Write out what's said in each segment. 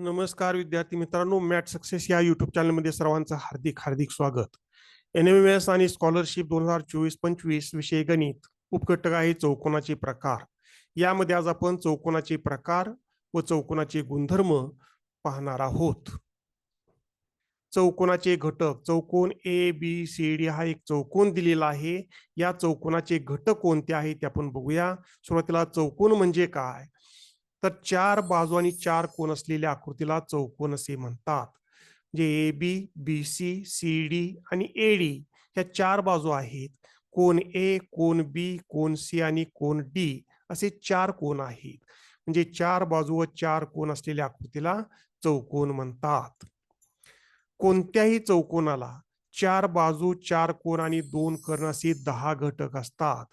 नमस्कार विद्यार्थी मित्रांनो मॅट सक्सेस या युट्यूब चॅनलमध्ये सर्वांचं हार्दिक हार्दिक स्वागत. एन एम एस आणि स्कॉलरशिप दोन हजार चोवीस पंचवीस विषय गणित उपघटक आहे चौकोनाचे प्रकार. यामध्ये आज आपण चौकोनाचे प्रकार व चौकोनाचे गुणधर्म पाहणार आहोत. चौकोनाचे घटक चौकोन ए बी सी डी हा एक चौकोन दिलेला आहे. या चौकोनाचे घटक कोणते आहेत ते आपण बघूया. सुरुवातीला चौकोन म्हणजे काय? तर चार बाजू आणि चार कोण असलेल्या आकृतीला चौकोन असे म्हणतात. म्हणजे A B B C C D आणि ए डी ह्या चार बाजू आहेत. कोण ए कोण बी कोण सी आणि कोण डी असे चार कोण आहेत. म्हणजे चार बाजू व चार कोण असलेल्या आकृतीला चौकोन म्हणतात. कोणत्याही चौकोनाला चार बाजू चार कोण आणि दोन कर्ण असे दहा घटक असतात.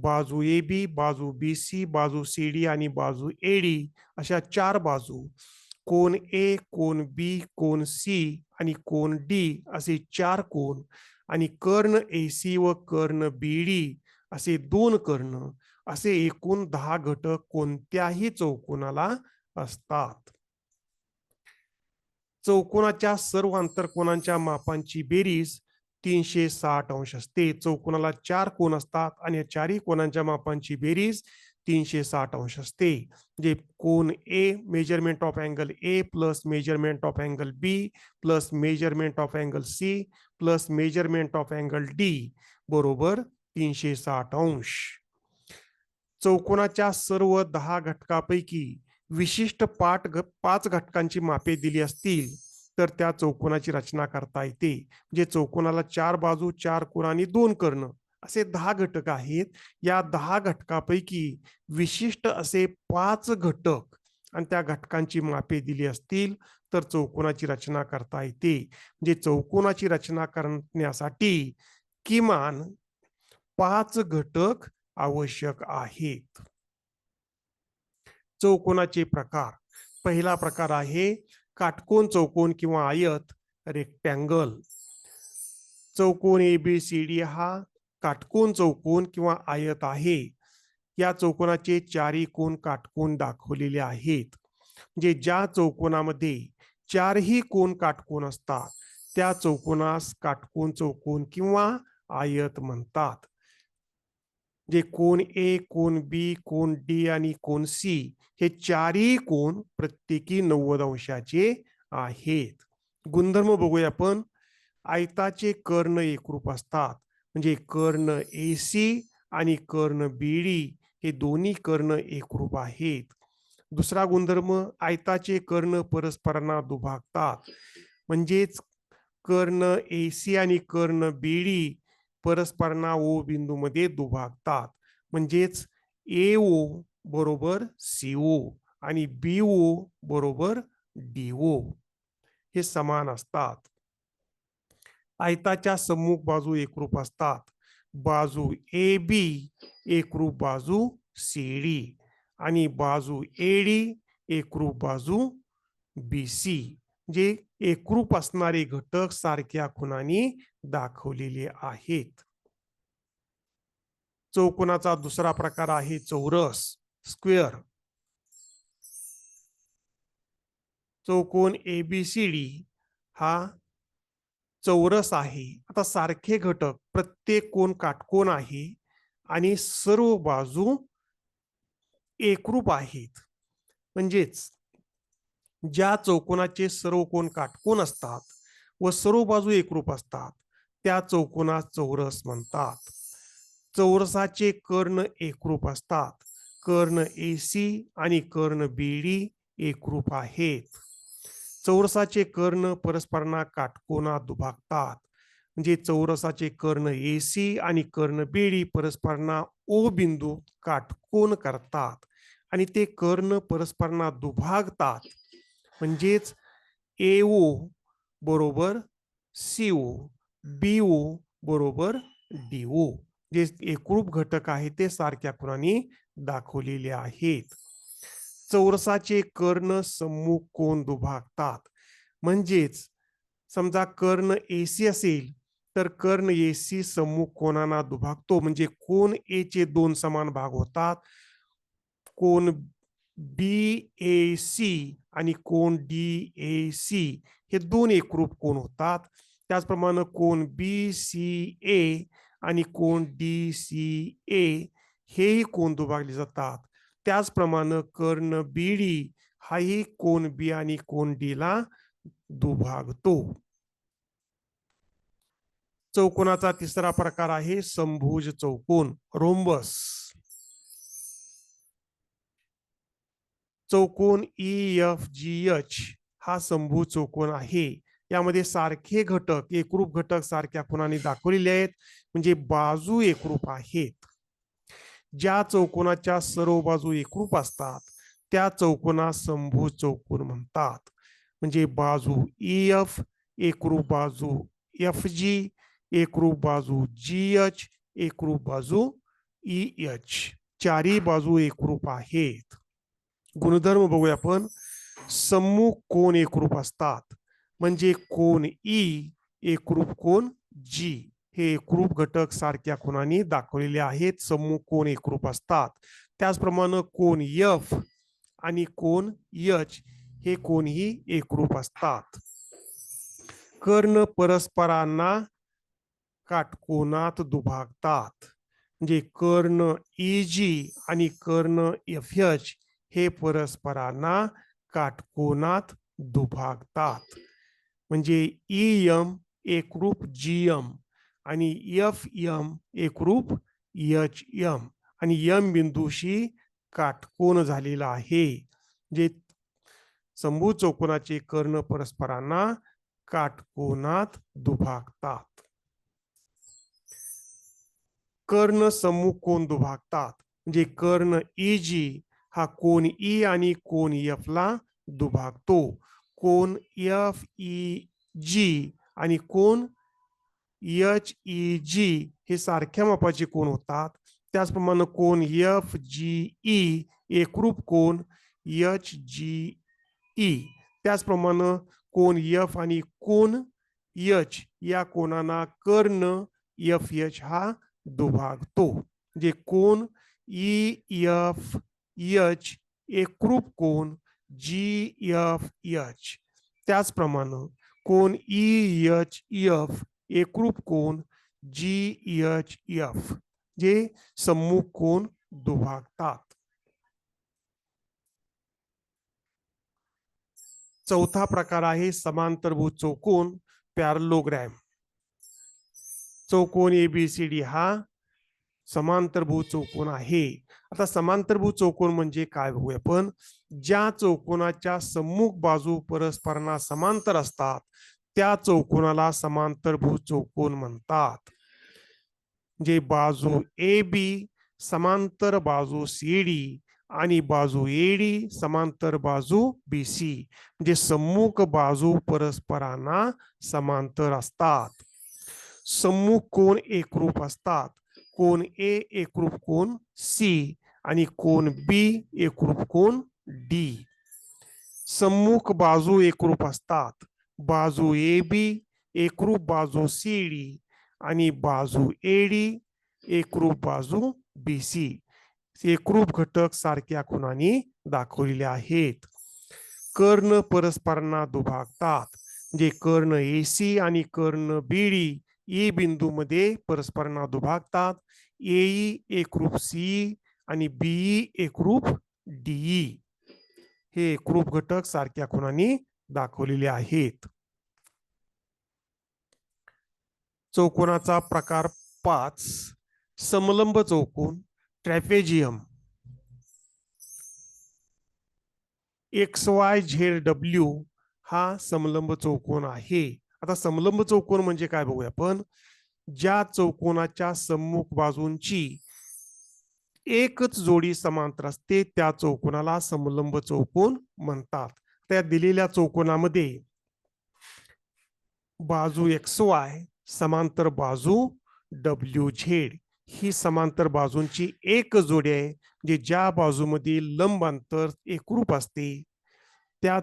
बाजू ए बी बाजू बी सी बाजू सी डी आणि बाजू ए डी अशा चार बाजू. कोण ए कोण बी कोण सी आणि कोण डी असे चार कोण आणि कर्ण ए सी व कर्ण बी डी असे दोन कर्ण असे एकूण दहा घटक कोणत्याही चौकोनाला असतात. चौकोनाच्या सर्व आंतरकोनांच्या मापांची बेरीज तीनशे साठ अंश असते. चौकोनाला चार कोण असतात आणि या चारही कोणांच्या मापांची बेरीज तीनशे साठ अंश असते. जे कोण A measurement of angle A plus measurement of angle B plus measurement of angle C plus measurement of angle D बरोबर तीनशे साठ अंश. चौकोनाच्या सर्व दहा घटकापैकी विशिष्ट पाठ पाच घटकांची मापे दिली असतील. तर त्या चौकोनाची रचना करता येते. जे चौकोनाला चार बाजू चार कोण आणि दोन कर्ण असे दहा घटक आहेत. या दहा घटकापैकी विशिष्ट असे पाच घटक आणि त्या घटकांची मापे दिली असतील तर चौकोनाची रचना करता येते. म्हणजे चौकोनाची रचना करण्यासाठी किमान पाच घटक आवश्यक आहेत. चौकोनाचे प्रकार. पहिला प्रकार आहे काटकोन चौकोन किंवा आयत रेक्टँगल चौकोन ए बी सी डी हा काटकोन चौकोन किंवा आयत आहे. या चौकोनाचे चारही कोण काटकोन दाखवलेले आहेत. म्हणजे ज्या चौकोनामध्ये चारही कोण काटकोन असतात त्या चौकोनास काटकोन चौकोन किंवा आयत म्हणतात. जे कोण ए कोण बी कोण डी आणि कोण सी हे चारही कोण प्रत्येकी नव्वद अंशाचे आहेत. गुणधर्म बघूया आपण. आयताचे कर्ण एकरूप असतात. म्हणजे कर्ण ए सी आणि कर्ण बी डी हे दोन्ही कर्ण एकरूप आहेत. दुसरा गुणधर्म आयताचे कर्ण परस्परांना दुभागतात. म्हणजेच कर्ण ए सी आणि कर्ण बी डी परस्परांना ओ बिंदूमध्ये दुभागतात. म्हणजेच ए ओ बरोबर सी ओ आणि बी ओ बरोबर डी ओ हे समान असतात. आयताच्या सम्मुख बाजू एकरूप असतात. बाजू ए बी एकरूप बाजू सी डी आणि बाजू ए डी एकरूप बाजू बी सी. जे एकरूप असणारे घटक सारख्या खुणांनी दाखवलेले आहेत. चौकोनाचा दुसरा प्रकार आहे चौरस स्क्वेअर. चौकोन एबीसीडी हा चौरस आहे. आता सारखे घटक प्रत्येक कोण काटकोन आहे आणि सर्व बाजू एकरूप आहेत. म्हणजेच ज्या चौकोनाचे सर्व कोण काटकोन असतात व सर्व बाजू एकरूप असतात त्या चौकोनास चौरस म्हणतात. चौरसाचे कर्ण एकरूप असतात. कर्ण ए सी आणि कर्ण बी डी एकरूप आहेत. चौरसाचे कर्ण परस्परांना काटकोना दुभागतात. म्हणजे चौरसाचे कर्ण ए सी आणि कर्ण बी डी परस्परांना ओ बिंदू काटकोन करतात. आणि ते कर्ण परस्परांना दुभागतात. म्हणजेच ए ओ बरोबर सी ओ बी ओ बरोबर डी ओ जे एकरूप घटक आहे ते सारख्या खुणांनी दाखवलेले आहेत. चौरसाचे कर्ण सम्मुख कोण दुभागतात? म्हणजेच समजा कर्ण ए सी असेल तर कर्ण ए सी सम्मुख कोणाना दुभागतो? म्हणजे कोण ए चे दोन समान भाग होतात? कोण बी ए सी आणि कोण डी ए सी हे दोन एकरूप कोण होतात? त्याचप्रमाणे कोण बी सी ए आणि कोण डी सी ए हेही कोण दुभागले जातात. त्याचप्रमाणे कर्ण बीडी हाही कोण बी आणि कोण डी ला दुभागतो. चौकोनाचा तिसरा प्रकार आहे संभुज चौकोन रोम्बस चौकोन ई एफ जी एच हा संभू चौकोन आहे. यामध्ये सारखे घटक एकरूप घटक सारख्या खुणाने दाखवलेले आहेत. म्हणजे बाजू एकरूप आहेत ज्या चौकोनाच्या सर्व बाजू एकरूप असतात त्या चौकोना संभू चौकोन म्हणतात. म्हणजे बाजू ई एफ एकरूप बाजू एफ जी एकरूप बाजू जी एच एकरूप बाजू ई एच चारी बाजू एकरूप आहेत. गुणधर्म बघूया आपण. समूह कोण एकरूप असतात? म्हणजे कोण ई एकरूप कोण जी. हे एकरूप घटक सारख्या खुणांनी दाखवलेले आहेत. समूह कोण एकरूप असतात? त्याचप्रमाणे कोण यफ आणि कोण यच हे कोणही एकरूप असतात. कर्ण परस्परांना काटकोनात दुभागतात. म्हणजे कर्ण ई जी आणि कर्ण एफ एच हे परस्परांना काटकोनात दुभागतात. म्हणजे ई एम एकरूप जी एम आणि एफ एम एकरूप एच एम आणि यम बिंदूशी काटकोन झालेला आहे. जे शंभू चौकोनाचे कर्ण परस्परांना काटकोनात दुभागतात. कर्ण समूह कोण दुभागतात? म्हणजे कर्ण ई जी हा कोण ई आणि कोन एफ ला दुभागतो. कोण एफ ई जी आणि कोण एच ई जी हे सारख्या मापाचे कोण होतात. त्याचप्रमाणे कोण एफ जी ई एकरूप कोण एच जी ई त्याचप्रमाणे कोण एफ आणि कोण एच या कोणाना कर्ण एफ एच हा दुभागतो. जे कोण ई एफ एच एकरूप कोण जी एफ़ एच त्याचप्रमाणे कोण ई एच एफ़ एकरूप कोण जी एच एफ़ जे सम्मुख कोण दुभागतात. चौथा प्रकार आहे समांतरभूत चौकोन, पॅरलोग्रॅम. चौकोन एबीसीडी हा समांतरभूत चौकोन आहे. आता समांतरभूत चौकोन म्हणजे काय बघूया आपण? ज्या चौकोनाच्या सम्मुख बाजू परस्परांना समांतर असतात त्या चौकोनाला समांतरभूत चौकोन म्हणतात. जे बाजू ए बी समांतर बाजू सी डी आणि बाजू एडी समांतर बाजू बी सी. म्हणजे सम्मुख बाजू परस्परांना समांतर असतात. सम्मुख कोण एकरूप असतात? कोण ए एकरूप कोण सी आणि कोण बी एकरूप कोण डी. सम्मुख बाजू एकरूप असतात. बाजू ए बी एकरूप बाजू सी डी आणि बाजू ए डी एकरूप बाजू बी सी. एकरूप घटक सारख्या खुणाने दाखवलेले आहेत. कर्ण परस्परांना दुभागतात. म्हणजे कर्ण ए सी आणि कर्ण बी डी ई बिंदूमध्ये परस्परांना दुभागतात एई एकरूप सी आणि बीई एकरूप डीई हे एकरूप घटक सारख्या खुणांनी दाखवलेले आहेत. चौकोनाचा प्रकार पाच समलंब चौकोन trapezium X Y Z W हा समलंब चौकोन आहे. आता समलंब चौकोन म्हणजे काय बघूया आपण? ज्या चौकोनाच्या सम्मुख बाजूंची एकच जोडी समांतर असते त्या चौकोनाला समलंब चौकोन म्हणतात. त्या दिलेल्या चौकोनामध्ये बाजू एक्स वाय समांतर बाजू डब्ल्यू झेड. ही समांतर बाजूंची एक जोडी आहे जे ज्या बाजूमध्ये लंब अंतर एकरूप असते. त्या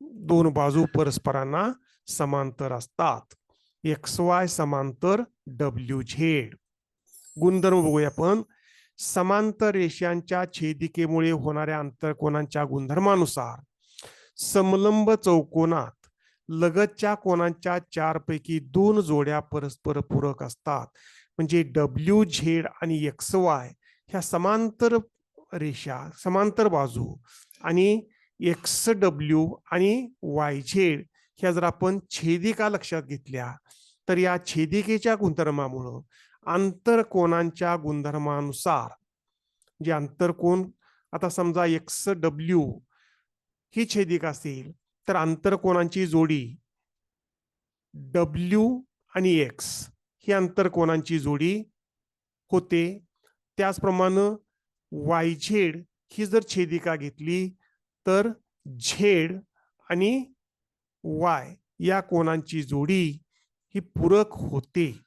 दोन बाजू परस्परांना समांतर असतात. एक्स वाय समांतर डब्ल्यू झेड गुणधर्म बघूया आपण. समांतर रेषांच्या छेदिकेमुळे होणाऱ्या अंतरकोनांच्या गुणधर्मानुसार समलंब चौकोनात लगतच्या कोणांच्या चारपैकी दोन जोड्या परस्पर पूरक असतात. म्हणजे डब्ल्यू झेड आणि एक्स वाय ह्या समांतर रेषा समांतर बाजू आणि एक्स डब्ल्यू आणि वाय झेड ह्या जर आपण छेदिका लक्षात घेतल्या तर या छेदिकेच्या गुणधर्मामुळं आंतरकोनांच्या गुणधर्मानुसार जे आंतरकोन आता समजा एक्स डब्ल्यू ही छेदिका असेल तर आंतरकोनांची जोडी डब्ल्यू आणि एक्स ही आंतरकोनांची जोडी होते. त्याचप्रमाणे वाय झेड ही जर छेदिका घेतली तर झेड आणि वाय या कोणांची जोडी ही पूरक होते.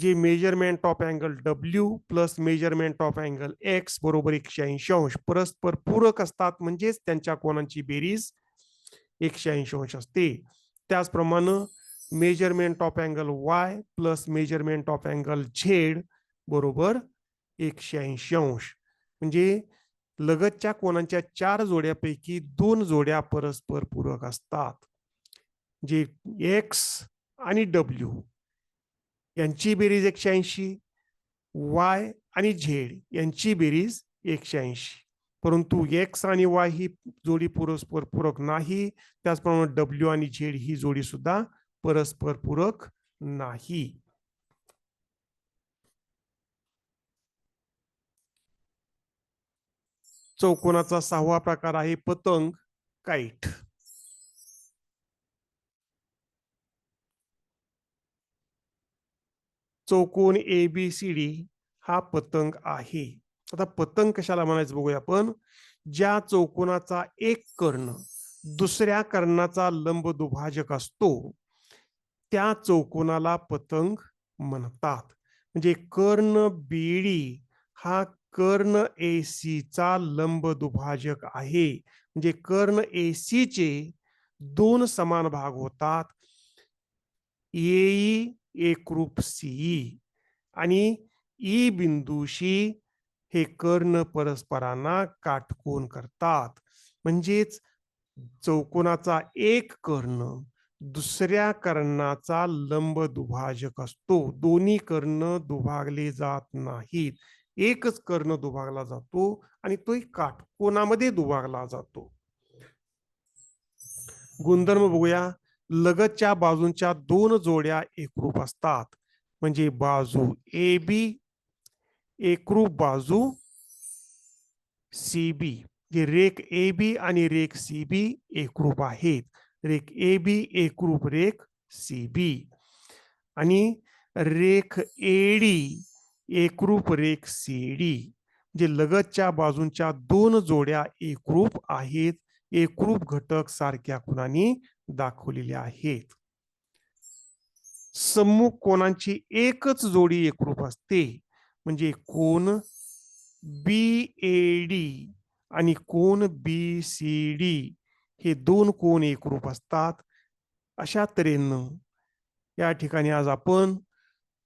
जे measurement of angle W plus measurement of angle X बरोबर एकशे ऐंशी अंश परस्पर पूरक असतात म्हणजेच त्यांच्या कोणांची बेरीज एकशे ऐंशी अंश असते. त्याचप्रमाणे measurement of angle Y plus measurement of angle Z बरोबर एकशे ऐंशी अंश. म्हणजे लगतच्या कोणांच्या चार जोड्यापैकी दोन जोड्या परस्पर पूरक असतात. जे एक्स आणि डब्ल्यू यांची बेरीज एकशे ऐंशी वाय आणि झेड यांची बेरीज एकशे ऐंशी. परंतु एक्स आणि वाय ही जोडी परस्पर पूरक नाही त्याचप्रमाणे डब्ल्यू आणि झेड ही जोडी सुद्धा परस्पर पूरक नाही. चौकोनाचा सहावा प्रकार आहे पतंग काईट. चौकोन ए बी सी डी हा पतंग आहे. आता पतंग कशाला म्हणायचं बघूया आपण? ज्या चौकोनाचा एक कर्ण दुसऱ्या कर्णाचा लंब दुभाजक असतो त्या चौकोनाला पतंग म्हणतात. म्हणजे कर्ण बीडी हा कर्ण ए लंब दुभाजक आहे. म्हणजे कर्ण ए चे दोन समान भाग होतात. एई एक रूप सीई आणि ई बिंदूशी हे कर्ण परस्परांना काटकोन करतात. म्हणजेच चौकोनाचा एक कर्ण दुसऱ्या कर्णाचा लंब दुभाजक असतो. दोन्ही कर्ण दुभागले जात नाहीत. एकच कर्ण दुभागला जातो आणि तोही काटकोणामध्ये दुभागला जातो. गुणधर्म बघूया. लगतच्या बाजूंच्या दोन जोड्या एकरूप असतात. म्हणजे बाजू ए बी एकरूप बाजू सी बी. जे रेख ए बी आणि रेख सी बी एकरूप आहेत. रेख ए बी एकरूप रेख सी बी. आणि रेख एडी एकरूप रेख सी डी जे लगतच्या बाजूंच्या दोन जोड्या एकरूप आहेत एकरूप घटक सारख्या खुणांनी दाखवलेले आहेत. सम्मुख कोणांची एकच जोडी एकरूप असते म्हणजे कोण बी ए डी आणि कोण बी सी डी हे दोन कोण एकरूप असतात. अशा तऱ्हेनं या ठिकाणी आज आपण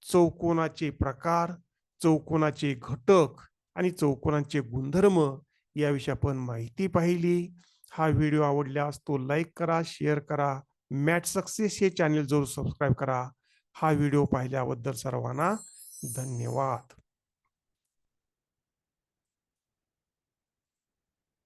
चौकोनाचे प्रकार चौकोनाचे घटक आणि चौकोनांचे गुणधर्म याविषयी आपण माहिती पाहिली. हा व्हिडिओ आवडल्यास तो लाईक करा शेअर करा मॅट सक्सेस हे चॅनेल जरूर सबस्क्राईब करा. हा व्हिडिओ पाहिल्याबद्दल सर्वांना धन्यवाद.